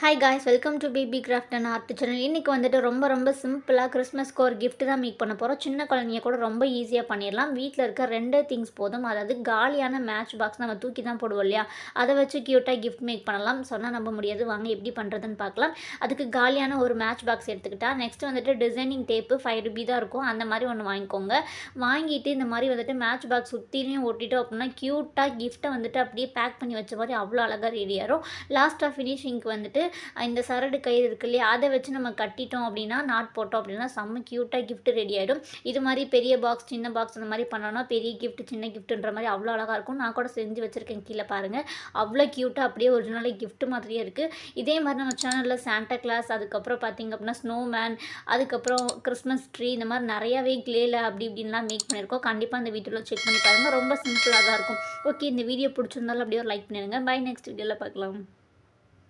Hi guys welcome to BB craft and art channel இன்றைக்கி வந்துட்டு ரொம்ப ரொம்ப சிம்பிளாக கிறிஸ்மஸ்க்கு ஒரு கிஃப்ட் தான் மேக் பண்ண போகிறோம் சின்ன குழந்தைங்க கூட ரொம்ப ஈஸியாக பண்ணிடலாம். வீட்டில் இருக்க ரெண்டே திங்ஸ் போதும். அதாவது காலியான மேட்ச் பாக்ஸ் நம்ம தூக்கி தான் போடுவோம் இல்லையா? அதை வச்சு க்யூட்டாக கிஃப்ட் மேக் பண்ணலாம். சொன்னால் நம்ப முடியாது. வாங்க எப்படி பண்ணுறதுன்னு பார்க்கலாம். அதுக்கு காலியான ஒரு மேட்ச் பாக்ஸ் எடுத்துக்கிட்டால் நெக்ஸ்ட் வந்துட்டு டிசைனிங் டேப்பு ஃபைவ் ருபி தான் இருக்கும். அந்த மாதிரி ஒன்று வாங்கிக்கோங்க. வாங்கிட்டு இந்த மாதிரி வந்துட்டு மேட்ச் பாக்ஸ் சுற்றிலையும் ஒட்டிட்டோம் அப்படின்னா க்யூட்டாக கிஃப்ட்டை வந்துட்டு அப்படியே பேக் பண்ணி வச்ச மாதிரி அவ்வளோ அழகாக ரெடி லாஸ்ட் லாஸ்ட்டாக ஃபினிஷிங்க்கு வந்துட்டு இந்த சரடு கயிறு இருக்கு இல்லையா? அதை வச்சு நம்ம கட்டிட்டோம் அப்படின்னா நாட் போட்டோம் அப்படின்னா செம்ம க்யூட்டாக கிஃப்ட் ரெடி ஆகிடும் இது மாதிரி பெரிய பாக்ஸ் சின்ன பாக்ஸ் அந்த மாதிரி பண்ணோன்னா பெரிய கிஃப்ட் சின்ன கிஃப்ட்டுன்ற மாதிரி அவ்வளோ அழகாக இருக்கும். நான் கூட செஞ்சு வச்சுருக்கேன் கீழே பாருங்கள் அவ்வளோ க்யூட்டாக அப்படியே ஒரிஜினலாக கிஃப்ட் மாதிரியே இருக்குது இதே மாதிரி நம்ம சேனலில் சாண்டா கிளாஸ் அதுக்கப்புறம் பார்த்திங்க அப்படின்னா ஸ்னோமேன் அதுக்கப்புறம் கிறிஸ்மஸ் ட்ரீ இந்த மாதிரி நிறையாவே கிளேல அப்படி இப்படின்லாம் மேக் பண்ணியிருக்கோம். கண்டிப்பாக அந்த வீடியோவில் செக் பண்ணி பாருங்கள் ரொம்ப சிம்பிளாக தான் இருக்கும். ஓகே இந்த வீடியோ பிடிச்சிருந்தாலும் அப்படியே ஒரு லைக் பண்ணிடுங்க. பை நெக்ஸ்ட் வீடியோவில் பார்க்கலாம்.